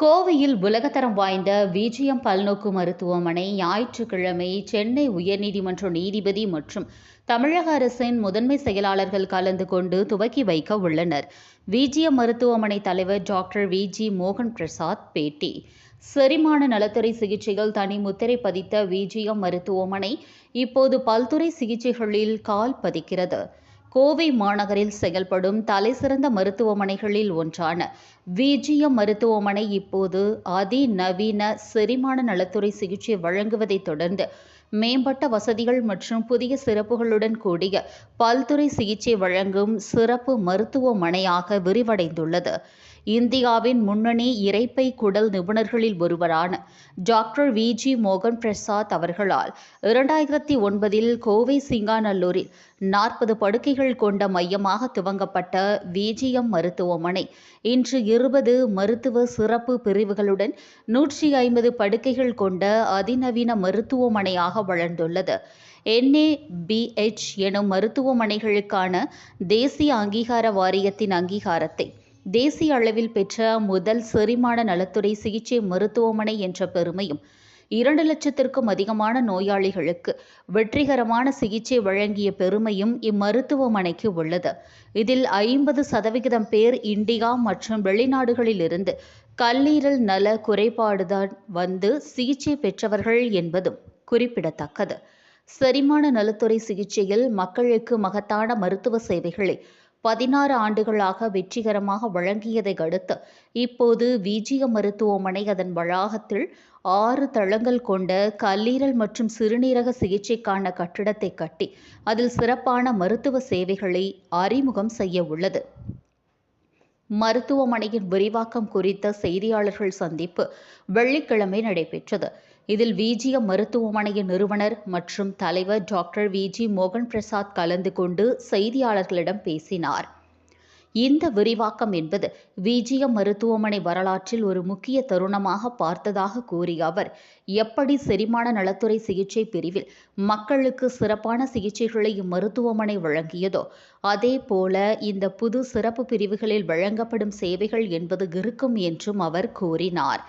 கோவையில் உலகத்தரம் வாய்ந்த விஜிஎம் பல்நோக்கு மருத்துவமனை ஞாயிற்றுக்கிழமை சென்னை உயர்நீதிமன்ற நீதிபதி மற்றும் தமிழக அரசின் முதன்மை செயலாளர்கள் கலந்து கொண்டு துவக்கி வைக்க உள்ளனர். விஜிஎம் மருத்துவமனை தலைவர் டாக்டர் வி. ஜி. மோகன் பிரசாத் பேட்டி. செரிமான நலத்துறை சிகிச்சைகள் தனி முத்திரை பதித்த விஜிஎம் மருத்துவமனை இப்போது பல்துறை சிகிச்சைகளில் கால் பதிக்கிறது. கோவை மாநகரில் செயல்படும் தலைசிறந்த மருத்துவமனைகளில் ஒன்றான விஜிஎம் மருத்துவமனை இப்போது அதிநவீன செரிமான நலத்துறை சிகிச்சை வழங்குவதைத் தொடர்ந்து மேம்பட்ட வசதிகள் மற்றும் புதிய சிறப்புகளுடன் கூடிய பல்துறை சிகிச்சை வழங்கும் சிறப்பு மருத்துவமனையாக விரிவடைந்துள்ளது. இந்தியாவின் முன்னணி இறைப்பை குடல் நிபுணர்களில் ஒருவரான டாக்டர் வி ஜி மோகன் பிரசாத் அவர்களால் இரண்டாயிரத்தி ஒன்பதில் கோவை சிங்காநல்லூரில் நாற்பது படுக்கைகள் கொண்ட மையமாக துவங்கப்பட்ட விஜிஎம் மருத்துவமனை இன்று இருபது மருத்துவ சிறப்பு பிரிவுகளுடன் நூற்றி ஐம்பது படுக்கைகள் கொண்ட அதிநவீன மருத்துவமனையாக வளர்ந்துள்ளது. என்ஏபிஎச் எனும் மருத்துவமனைகளுக்கான தேசிய அங்கீகார வாரியத்தின் அங்கீகாரத்தை தேசிய அளவில் பெற்ற முதல் செரிமான நலத்துறை சிகிச்சை மருத்துவமனை என்ற பெருமையும் இரண்டு லட்சத்திற்கும் அதிகமான நோயாளிகளுக்கு வெற்றிகரமான சிகிச்சை வழங்கிய பெருமையும் இம்மருத்துவமனைக்கு உள்ளது. இதில் ஐம்பது சதவிகிதம் பேர் இந்தியா மற்றும் வெளிநாடுகளிலிருந்து கல்லீரல் நல குறைபாடுதான் வந்து சிகிச்சை பெற்றவர்கள் என்பதும் குறிப்பிடத்தக்கது. செரிமான நலத்துறை சிகிச்சையில் மக்களுக்கு மகத்தான மருத்துவ சேவைகளை பதினாறு ஆண்டுகளாக வெற்றிகரமாக வழங்கியதை அடுத்து இப்போது விஜய மருத்துவமனை அதன் வளாகத்தில் ஆறு தளங்கள் கொண்ட கல்லீரல் மற்றும் சிறுநீரக சிகிச்சைக்கான கட்டிடத்தை கட்டி அதில் சிறப்பான மருத்துவ சேவைகளை அறிமுகம் செய்ய உள்ளது. மருத்துவமனையின் விரிவாக்கம் குறித்த செய்தியாளர்கள் சந்திப்பு வெள்ளிக்கிழமை நடைபெற்றது. இதில் விஜிஎம் மருத்துவமனையின் நிறுவனர் மற்றும் தலைவர் டாக்டர் விஜி மோகன் பிரசாத் கலந்து கொண்டு செய்தியாளர்களிடம் பேசினார். இந்த விரிவாக்கம் என்பது விஜிஎம் மருத்துவமனை வரலாற்றில் ஒரு முக்கிய தருணமாக பார்த்ததாக கூறிய அவர் எப்படி செரிமான நலத்துறை சிகிச்சை பிரிவில் மக்களுக்கு சிறப்பான சிகிச்சைகளை இம்மருத்துவமனை வழங்கியதோ அதே போல இந்த புது சிறப்பு பிரிவுகளில் வழங்கப்படும் சேவைகள் என்பது இருக்கும் என்றும் அவர் கூறினார்.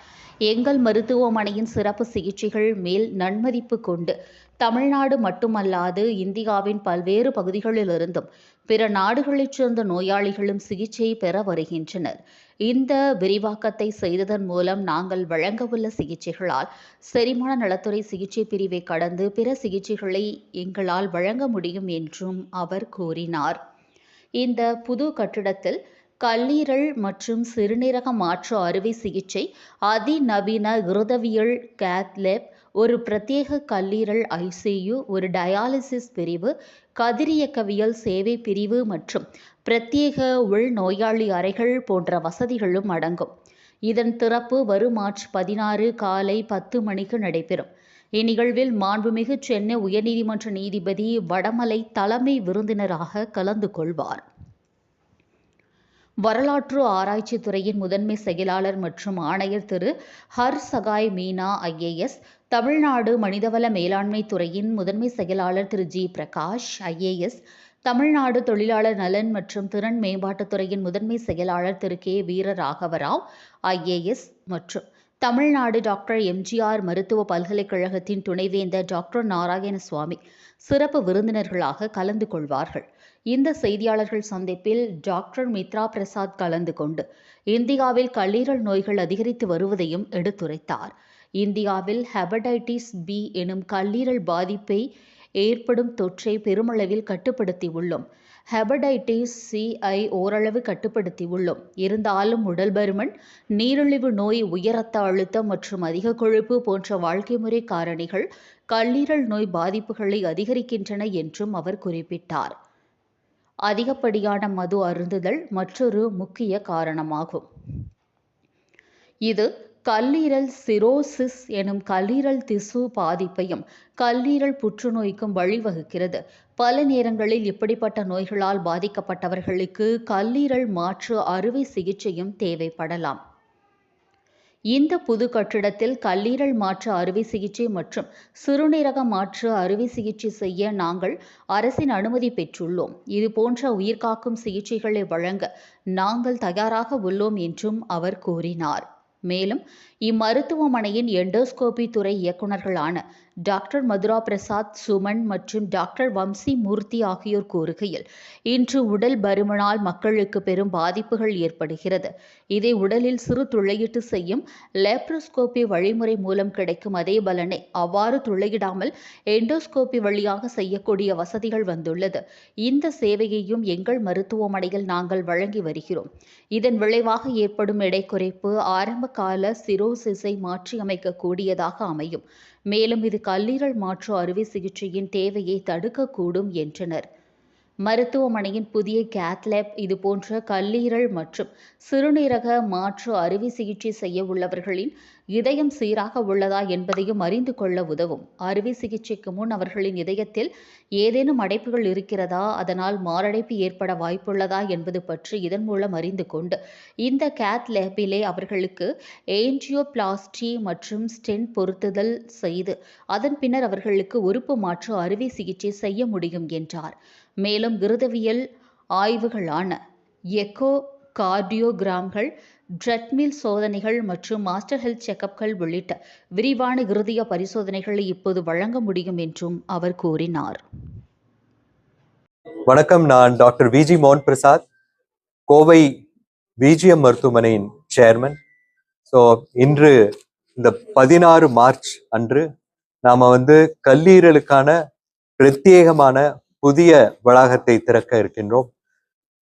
எங்கள் மருத்துவமனையின் சிறப்பு சிகிச்சைகள் மேல் நன்மதிப்பு கொண்டு தமிழ்நாடு மட்டுமல்லாது இந்தியாவின் பல்வேறு பகுதிகளிலிருந்தும் பிற நாடுகளைச் சேர்ந்த நோயாளிகளும் சிகிச்சை பெற வருகின்றனர். இந்த விரிவாக்கத்தை செய்ததன் மூலம் நாங்கள் வழங்கவுள்ள சிகிச்சைகளால் செரிமான நலத்துறை சிகிச்சை பிரிவை கடந்து பிற சிகிச்சைகளை எங்களால் வழங்க முடியும் என்றும் அவர் கூறினார். இந்த புது கட்டிடத்தில் கல்லீரல் மற்றும் சிறுநீரக மாற்று அறுவை சிகிச்சை அதிநவீன இருதவியல் கேத்லெப் ஒரு பிரத்யேக கல்லீரல் ஐசியு ஒரு டயாலிசிஸ் பிரிவு கதிரியக்கவியல் சேவை பிரிவு மற்றும் பிரத்யேக உள்நோயாளி அறைகள் போன்ற வசதிகளும் அடங்கும். இதன் திறப்பு வரும் மார்ச் பதினாறு காலை பத்து மணிக்கு நடைபெறும். இந்நிகழ்வில் மாண்புமிகு சென்னை உயர்நீதிமன்ற நீதிபதி வடமலை தலைமை விருந்தினராக கலந்து கொள்வார். வரலாற்று ஆராய்ச்சி துறையின் முதன்மை செயலாளர் மற்றும் ஆணையர் திரு. ஹர் சகாய் மீனா ஐஏஎஸ் தமிழ்நாடு மனிதவள மேலாண்மை துறையின் முதன்மை செயலாளர் திரு ஜி. பிரகாஷ் ஐஏஎஸ் தமிழ்நாடு தொழிலாளர் நலன் மற்றும் திறன் மேம்பாட்டுத்துறையின் முதன்மை செயலாளர் திரு கே. வீரராகவராவ் ஐஏஎஸ் மற்றும் தமிழ்நாடு டாக்டர் எம்ஜிஆர் மருத்துவ பல்கலைக்கழகத்தின் துணைவேந்தர் டாக்டர் நாராயணசுவாமி சிறப்பு விருந்தினர்களாக கலந்து கொள்வார்கள். இந்த செய்தியாளர்கள் சந்திப்பில் டாக்டர் மித்ரா பிரசாத் கலந்து கொண்டு இந்தியாவில் கல்லீரல் நோய்கள் அதிகரித்து வருவதையும் எடுத்துரைத்தார். இந்தியாவில் ஹெபடைட்டிஸ் பி எனும் கல்லீரல் பாதிப்பை ஏற்படும் தொற்றை பெருமளவில் கட்டுப்படுத்தி உள்ளோம் ஹெபடைட்டிஸ் சிஐ ஓரளவு கட்டுப்படுத்தி உள்ளோம் இருந்தாலும் உடல் பருமன் நீரிழிவு நோய் உயர் ரத்த அழுத்தம் மற்றும் அதிக கொழுப்பு போன்ற வாழ்க்கை முறை காரணிகள் கல்லீரல் நோய் பாதிப்புகளை அதிகரிக்கின்றன என்றும் அவர் குறிப்பிட்டார். அதிகப்படியான மது அருந்துதல் மற்றொரு முக்கிய காரணமாகும். இது கல்லீரல் சிரோசிஸ் எனும் கல்லீரல் திசு பாதிப்பையும் கல்லீரல் புற்றுநோய்க்கும் வழிவகுக்கிறது. பல நேரங்களில் இப்படிப்பட்ட நோய்களால் பாதிக்கப்பட்டவர்களுக்கு கல்லீரல் மாற்று அறுவை சிகிச்சையும் தேவைப்படலாம். இந்த புது கட்டிடத்தில் கல்லீரல் மாற்று அறுவை சிகிச்சை மற்றும் சிறுநீரக மாற்று அறுவை சிகிச்சை செய்ய நாங்கள் அரசின் அனுமதி பெற்றுள்ளோம். இது போன்ற உயிர்காக்கும் சிகிச்சைகளை வழங்க நாங்கள் தயாராக உள்ளோம் என்றும் அவர் கூறினார். மேலும் இம்மருத்துவமனையின் எண்டோஸ்கோபி துறை இயக்குநர்களான டாக்டர் மதுரா பிரசாத் சுமன் மற்றும் டாக்டர் வம்சி மூர்த்தி ஆகியோர் கூறுகையில் இன்று உடல் பருமனால் மக்களுக்கு பெரும் பாதிப்புகள் ஏற்படுகிறது. இதை உடலில் சிறு துளையிட்டு செய்யும் லேப்ரோஸ்கோபி வழிமுறை மூலம் கிடைக்கும் அதே பலனை அவ்வாறு துளையிடாமல் எண்டோஸ்கோபி வழியாக செய்யக்கூடிய வசதிகள் வந்துள்ளது. இந்த சேவையையும் எங்கள் மருத்துவமனையில் நாங்கள் வழங்கி வருகிறோம். இதன் விளைவாக ஏற்படும் எடை குறைப்பு ஆரம்ப கால சிறு மாற்றியமைக்க கூடியதாக அமையும். மேலும் இது கல்லீரல் மாற்று அறுவை சிகிச்சையின் தேவையை தடுக்கக்கூடும் என்றனர். மருத்துவமனையின் புதிய கேத்லேப் இதுபோன்ற கல்லீரல் மற்றும் சிறுநீரக மாற்று அறுவை சிகிச்சை செய்ய உள்ளவர்களின் இதயம் சீராக உள்ளதா என்பதையும் அறிந்து கொள்ள உதவும். அறுவை சிகிச்சைக்கு முன் அவர்களின் இதயத்தில் ஏதேனும் அடைப்புகள் இருக்கிறதா? அதனால் மாரடைப்பு ஏற்பட வாய்ப்புள்ளதா என்பது பற்றி இதன் மூலம் அறிந்து கொண்டு இந்த கேத் லேபிலே அவர்களுக்கு ஏஞ்சியோபிளாஸ்டி மற்றும் ஸ்டென்ட் பொருத்துதல் செய்து அதன் பின்னர் அவர்களுக்கு உறுப்பு மாற்று அறுவை சிகிச்சை செய்ய முடியும் என்றார். மேலும் கிருதவியல் ஆய்வுகளான எக்கோ கார்டியோகிராம்கள் ட்ரெட்மில் சோதனைகள் மற்றும் மாஸ்டர் ஹெல்த் செக்கப்கள் உள்ளிட்ட விரிவான இருதய பரிசோதனைகளை இப்போது வழங்க முடியும் என்றும் அவர் கூறினார். வணக்கம் நான் டாக்டர் விஜி மோகன் பிரசாத் கோவை விஜிஎம் மருத்துவமனையின் சேர்மன். ஸோ இன்று இந்த பதினாறு மார்ச் அன்று நாம வந்து கல்லீரலுக்கான பிரத்யேகமான புதிய வளாகத்தை திறக்க இருக்கின்றோம்.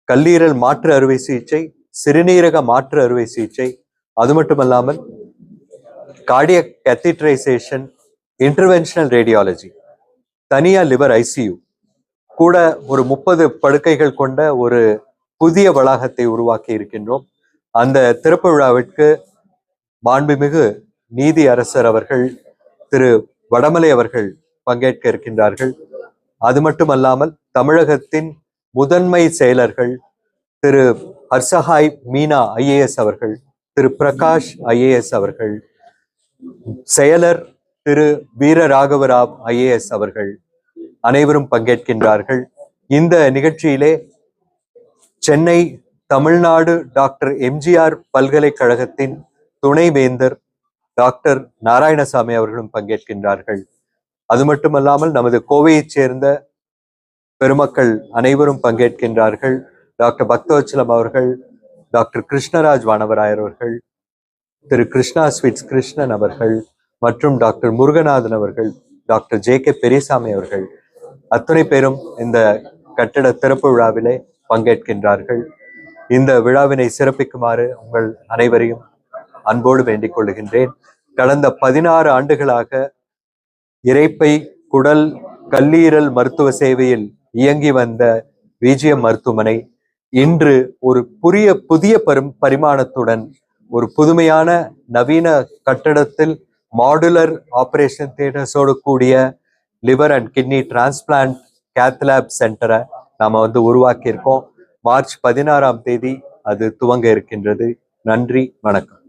கல்லீரல் மாற்று அறுவை சிகிச்சை சிறுநீரக மாற்று அறுவை சிகிச்சை அது மட்டுமல்லாமல் கார்டிய கேத்திட்ரைசேஷன் இன்டர்வென்ஷனல் ரேடியாலஜி தனியா லிவர் ஐசியூ கூட ஒரு முப்பது படுக்கைகள் கொண்ட ஒரு புதிய வளாகத்தை உருவாக்கி இருக்கின்றோம். அந்த திறப்பு விழாவிற்கு மாண்புமிகு நீதி அரசர் அவர்கள் திரு வடமலை அவர்கள் பங்கேற்க இருக்கின்றார்கள். அது மட்டுமல்லாமல் தமிழகத்தின் முதன்மை செயலர்கள் திரு அர்சஹாய் மீனா ஐஏஎஸ் அவர்கள் திரு பிரகாஷ் ஐஏஎஸ் அவர்கள் செயலர் திரு வீர ராகவராவ் ஐஏஎஸ் அவர்கள் அனைவரும் பங்கேற்கின்றார்கள். இந்த நிகழ்ச்சியிலே சென்னை தமிழ்நாடு டாக்டர் எம்ஜிஆர் பல்கலைக்கழகத்தின் துணைவேந்தர் டாக்டர் நாராயணசாமி அவர்களும் பங்கேற்கின்றார்கள். அது மட்டுமல்லாமல் நமது கோவையைச் சேர்ந்த பெருமக்கள் அனைவரும் பங்கேற்கின்றார்கள். டாக்டர் பக்தவச்சலம் அவர்கள் டாக்டர் கிருஷ்ணராஜ் வானவராயர் அவர்கள் திரு கிருஷ்ணா ஸ்வீட்ஸ் கிருஷ்ணன் அவர்கள் மற்றும் டாக்டர் முருகநாதன் அவர்கள் டாக்டர் ஜே கே பெரியசாமி அவர்கள் அத்துணை பேரும் இந்த கட்டிட திறப்பு விழாவிலே பங்கேற்கின்றார்கள். இந்த விழாவினை சிறப்பிக்குமாறு உங்கள் அனைவரையும் அன்போடு வேண்டிக் கொள்கின்றேன். கடந்த பதினாறு ஆண்டுகளாக இரைப்பை குடல் கல்லீரல் மருத்துவ சேவையில் இயங்கி வந்த விஜிஎம் மருத்துவமனை இன்று ஒரு புதிய புதிய பரும் பரிமாணத்துடன் ஒரு புதுமையான நவீன கட்டடத்தில் மாடுலர் ஆபரேஷன் தியேட்டர்ஸோடு கூடிய liver and kidney transplant cath lab சென்டரை நாம வந்து உருவாக்கியிருக்கோம். மார்ச் பதினாறாம் தேதி அது துவங்க இருக்கின்றது. நன்றி வணக்கம்.